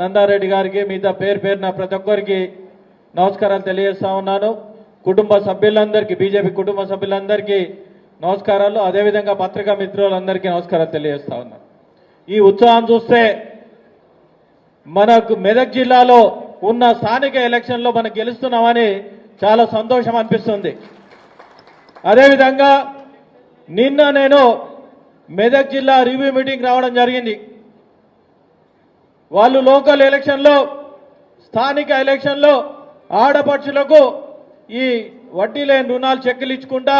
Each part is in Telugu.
నందారెడ్డి గారికి మిగతా పేరు పేరున ప్రతి ఒక్కరికి నమస్కారాలు తెలియజేస్తా ఉన్నాను. కుటుంబ సభ్యులందరికీ బీజేపీ కుటుంబ సభ్యులందరికీ నమస్కారాలు. అదేవిధంగా పత్రికా మిత్రులందరికీ నమస్కారాలు తెలియజేస్తా ఉన్నాను. ఈ ఉత్సాహం చూస్తే మనకు మెదక్ జిల్లాలో ఉన్న స్థానిక ఎలక్షన్లో మనం గెలుస్తున్నామని చాలా సంతోషం అనిపిస్తుంది. అదేవిధంగా నిన్న నేను మెదక్ జిల్లా రివ్యూ మీటింగ్ రావడం జరిగింది. వాళ్ళు లోకల్ ఎలక్షన్లో స్థానిక ఎలక్షన్లో ఆడపడుచులకు ఈ వడ్డీ లేని రుణాలు చెక్కులు ఇచ్చుకుంటా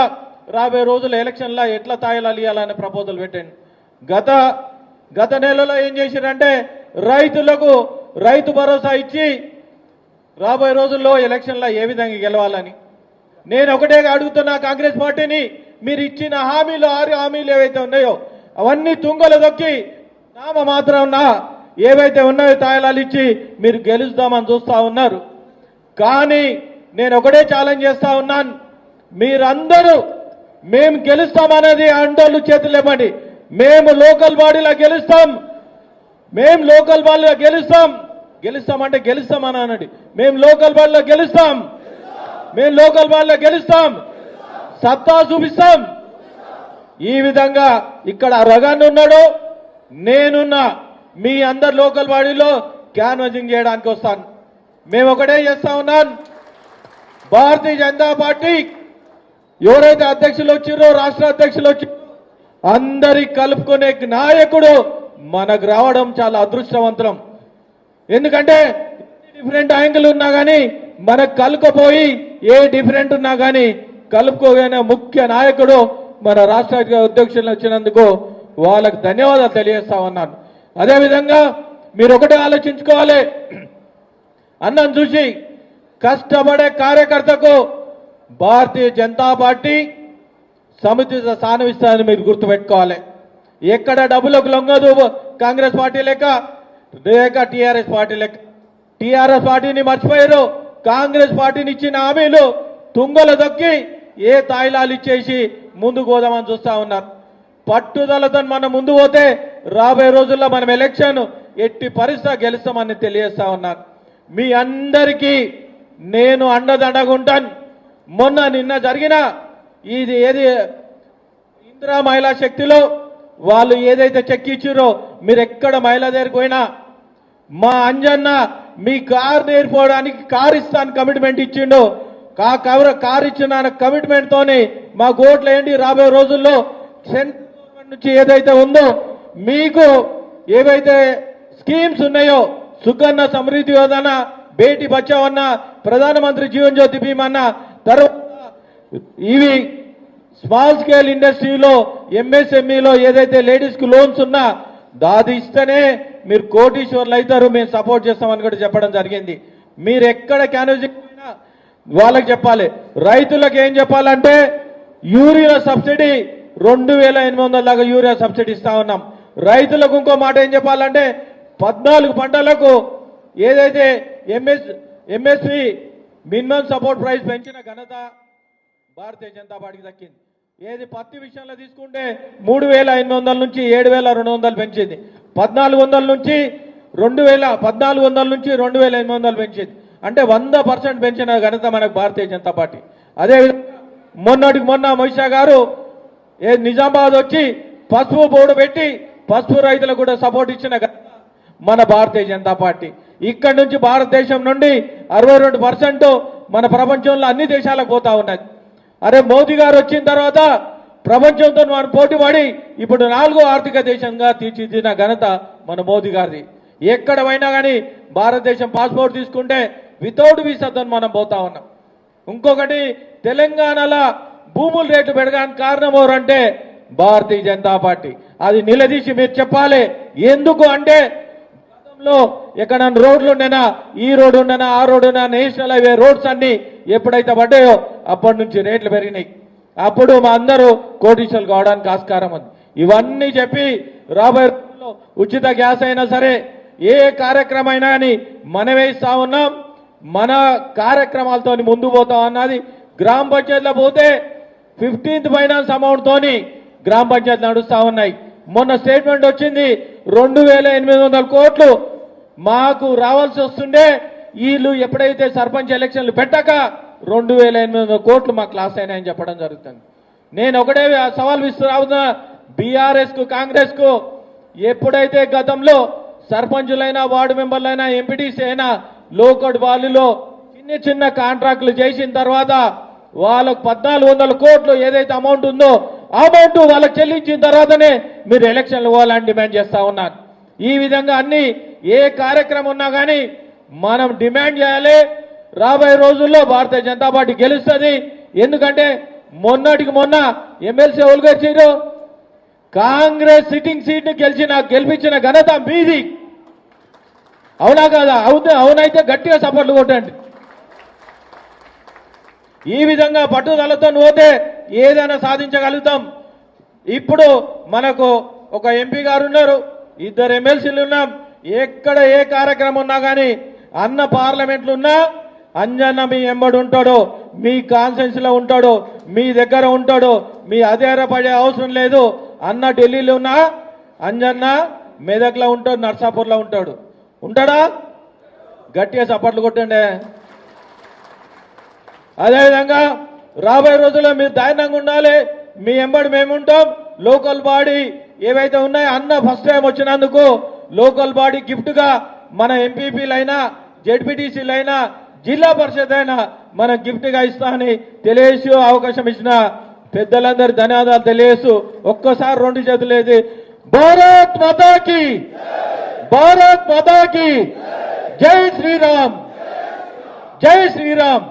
రాబోయే రోజుల ఎలక్షన్లో ఎట్లా తాయిలాలు ఇవ్వాలనే ప్రపోజల్ పెట్టాను గత గత నెలలో ఏం చేశారంటే రైతులకు రైతు భరోసా ఇచ్చి రాబోయే రోజుల్లో ఎలక్షన్లో ఏ విధంగా గెలవాలని. నేను ఒకటే అడుగుతున్నా కాంగ్రెస్ పార్టీని మీరు ఇచ్చిన హామీలు ఆరు హామీలు ఏవైతే ఉన్నాయో అవన్నీ తుంగలు దొక్కి నామ మాత్రం నా ఏవైతే ఉన్నాయో తాయిలాలు ఇచ్చి మీరు గెలుస్తామని చూస్తూ ఉన్నారు. కానీ నేను ఒకటే ఛాలెంజ్ చేస్తా ఉన్నాను. మీరందరూ మేము గెలుస్తామనేది అండోళ్ళు చేతులు ఇవ్వండి మేము లోకల్ బాడీలో గెలుస్తాం. మేము లోకల్ బాడీలో గెలుస్తాం. గెలుస్తామంటే గెలుస్తామని అనండి. మేము లోకల్ బాడీలో గెలుస్తాం. మేము లోకల్ బాడీలో గెలుస్తాం. సత్తా చూపిస్తాం. ఈ విధంగా ఇక్కడ రగన్ ఉన్నాడు. నేనున్నా. మీ అందరు లోకల్ బాడీలో క్యాన్వజింగ్ చేయడానికి వస్తాను. మేము ఒకటే చేస్తా ఉన్నాను భారతీయ జనతా పార్టీ ఎవరైతే అధ్యక్షులు వచ్చిరో రాష్ట్ర అధ్యక్షులు వచ్చి అందరి కలుపుకునే నాయకుడు మనకు రావడం చాలా అదృష్టవంతరం. ఎందుకంటే డిఫరెంట్ యాంగిల్ ఉన్నా కానీ మనకు కలుపుకోపోయి ఏ డిఫరెంట్ ఉన్నా కానీ కలుపుకోగలిగిన ముఖ్య నాయకుడు మన రాష్ట్ర అధ్యక్షులు వచ్చినందుకు వాళ్ళకు ధన్యవాదాలు తెలియజేస్తా ఉన్నాను. అదేవిధంగా మీరు ఒకటే ఆలోచించుకోవాలి. అన్నం చూసి కష్టపడే కార్యకర్తకు భారతీయ జనతా పార్టీ సముచిత స్థానం ఇస్తుందని మీరు గుర్తుపెట్టుకోవాలి. ఎక్కడ డబ్బులకు లొంగదు కాంగ్రెస్ పార్టీ లెక్క లేక టీఆర్ఎస్ పార్టీ లెక్క. టీఆర్ఎస్ పార్టీని మర్చిపోయారు. కాంగ్రెస్ పార్టీని ఇచ్చిన హామీలు తుంగలు దొక్కి ఏ తాయిలాలు ఇచ్చేసి ముందుకు పోదామని చూస్తా ఉన్నారు. పట్టుదలతో మనం ముందు పోతే రాబోయే రోజుల్లో మనం ఎలక్షన్ ఎట్టి పరిస్థితి గెలుస్తామని తెలియజేస్తా ఉన్నాను మీ అందరికీ నేను అండదండగుంటాను. మొన్న నిన్న జరిగిన ఇది ఏది? ఇందిరా మహిళా శక్తిలో వాళ్ళు ఏదైతే చెక్ ఇచ్చిరో మీరు ఎక్కడ మహిళ దగ్గరికి పోయినా మా అంజన్న మీ కారు నేర్పోవడానికి కారు ఇస్తాను కమిట్మెంట్ ఇచ్చిండు. కా కవర్ కారు ఇచ్చిన కమిట్మెంట్తోని మా ఓట్లు ఏంటి రాబోయే రోజుల్లో సెంట్రల్ గవర్నమెంట్ నుంచి ఏదైతే ఉందో మీకు ఏవైతే స్కీమ్స్ ఉన్నాయో సుకన్య సమృద్ధి యోజన బేటీ బచావ్ అన్న ప్రధానమంత్రి జీవన్ జ్యోతి బీమా అన్న తర్వాత ఇవి స్మాల్ స్కేల్ ఇండస్ట్రీలో ఎంఎస్ఎంఈలో ఏదైతే లేడీస్కి లోన్స్ ఉన్నా దాది ఇస్తేనే మీరు కోటీశ్వర్లు అవుతారు మేము సపోర్ట్ చేస్తామని కూడా చెప్పడం జరిగింది. మీరు ఎక్కడ క్యానోజింగ్ వాళ్ళకి చెప్పాలి. రైతులకు ఏం చెప్పాలంటే యూరియా సబ్సిడీ రెండు వేల ఎనిమిది వందల దాకా యూరియా సబ్సిడీ ఇస్తా ఉన్నాం. రైతులకు ఇంకో మాట ఏం చెప్పాలంటే పద్నాలుగు పంటలకు ఏదైతే MS MSP minimum support price పెంచిన ఘనత భారతీయ జనతా పార్టీకి దక్కింది. ఏది పత్తి విషయంలో తీసుకుంటే మూడు వేల ఎనిమిది వందల నుంచి ఏడు వేల రెండు వందలు పెంచింది. పద్నాలుగు వందల నుంచి రెండు వేల పద్నాలుగు వందల నుంచి రెండు వేల ఎనిమిది వందలు పెంచింది. అంటే వంద పర్సెంట్ పెంచిన ఘనత మనకు భారతీయ జనతా పార్టీ. అదేవిధంగా మొన్నటికి మొన్న మహిషా గారు ఏ నిజామాబాద్ వచ్చి పసుపు బోర్డు పెట్టి పసుపు రైతులకు కూడా సపోర్ట్ ఇచ్చిన మన భారతీయ జనతా పార్టీ. ఇక్కడ నుంచి భారతదేశం నుండి అరవై రెండు పర్సెంట్ మన ప్రపంచంలో అన్ని దేశాలకు పోతా ఉన్నది అరే మోదీ గారు వచ్చిన తర్వాత ప్రపంచంతో మనం పోటీ పడి ఇప్పుడు నాలుగో ఆర్థిక దేశంగా తీర్చిదిద్దిన ఘనత మన మోదీ గారిది. ఎక్కడ పోయినా కానీ భారతదేశం పాస్పోర్ట్ తీసుకుంటే వితౌట్ వీసాతో మనం పోతా ఉన్నాం. ఇంకొకటి తెలంగాణలో భూముల రేట్లు పెరగడానికి కారణం ఎవరంటే భారతీయ జనతా పార్టీ. అది నిలదీసి మీరు చెప్పాలి. ఎందుకు అంటే గతంలో ఎక్కడ రోడ్లు ఉండేనా ఈ రోడ్డు ఉండేనా ఆ రోడ్డు ఉన్నా నేషనల్ హైవే రోడ్స్ అన్ని ఎప్పుడైతే పడ్డాయో అప్పటి నుంచి రేట్లు పెరిగినాయి. అప్పుడు మా అందరూ కోటీశ్వరులు కావడానికి ఆస్కారం ఉంది. ఇవన్నీ చెప్పి రాబోయే ఉచిత గ్యాస్ అయినా సరే ఏ కార్యక్రమం అయినా కానీ మనమే ఇస్తా ఉన్నాం. మన కార్యక్రమాలతో ముందు పోతాం అన్నది గ్రామ పంచాయతీలో పోతే ఫిఫ్టీన్త్ ఫైనాన్స్ అమౌంట్ తోని గ్రామ పంచాయతీలు నడుస్తూ ఉన్నాయి. మొన్న స్టేట్మెంట్ వచ్చింది రెండు వేల ఎనిమిది వందల కోట్లు మాకు రావాల్సి వస్తుండే. వీళ్ళు ఎప్పుడైతే సర్పంచ్ ఎలక్షన్లు పెట్టక రెండు వేల ఎనిమిది వందల కోట్లు మాకు క్లాస్ అయినాయని చెప్పడం జరుగుతుంది. నేను ఒకటే సవాల్ విస్తున్నా బీఆర్ఎస్కు కాంగ్రెస్కు ఎప్పుడైతే గతంలో సర్పంచులైనా వార్డు మెంబర్లైనా ఎంపీటీసీ అయినా లోకడ్ బాలులో చిన్న చిన్న కాంట్రాక్టులు చేసిన తర్వాత వాళ్ళకు పద్నాలుగు వందల కోట్లు ఏదైతే అమౌంట్ ఉందో అమౌంట్ వాళ్ళకి చెల్లించిన తర్వాతనే మీరు ఎలక్షన్లు పోవాలని డిమాండ్ చేస్తా ఉన్నారు. ఈ విధంగా అన్ని ఏ కార్యక్రమం ఉన్నా కానీ మనం డిమాండ్ చేయాలి. రాబోయే రోజుల్లో భారతీయ జనతా పార్టీ గెలుస్తుంది. ఎందుకంటే మొన్నటికి మొన్న ఎమ్మెల్సీ ఎవరు గెలిచారు కాంగ్రెస్ సిట్టింగ్ సీట్ గెలిచిన గెలిపించిన ఘనత మీది. అవునా కాదా? అవుతే అవునైతే గట్టిగా సపోర్ట్లు కొట్టండి. ఈ విధంగా పట్టుదలతో పోతే ఏదైనా సాధించగలుగుతాం. ఇప్పుడు మనకు ఒక ఎంపీ గారు ఉన్నారు ఇద్దరు ఎమ్మెల్సీలు ఉన్నాం. ఎక్కడ ఏ కార్యక్రమం ఉన్నా కానీ అన్న పార్లమెంట్లు ఉన్నా అంజన్న మీ ఎంబడి ఉంటాడు మీ కాన్సెన్స్లో ఉంటాడు మీ దగ్గర ఉంటాడు మీ అధేరపడే అవసరం లేదు. అన్న ఢిల్లీలో ఉన్నా అంజన్న మెదక్లో ఉంటాడు నర్సాపూర్లో ఉంటాడు. ఉంటాడా? గట్టిగా చప్పట్లు కొట్టండి. అదేవిధంగా రాబోయే రోజుల్లో మీరు దారుణంగా ఉండాలి. మీ ఎంబడి మేము ఉంటాం లోకల్ బాడీ ఏవైతే ఉన్నాయో అన్న ఫస్ట్ టైం వచ్చినందుకు లోకల్ బాడీ గిఫ్ట్గా మన ఎంపీపీలైనా జెడ్పీటీసీలైనా జిల్లా పరిషత్ అయినా మనం గిఫ్ట్గా ఇస్తామని తెలియజేసి అవకాశం ఇచ్చిన పెద్దలందరి ధన్యవాదాలు తెలియజేస్తూ ఒక్కసారి రెండు చేతులేది భారత్ మతాకి భారత్ మతాకి జై శ్రీరామ్ జై శ్రీరామ్.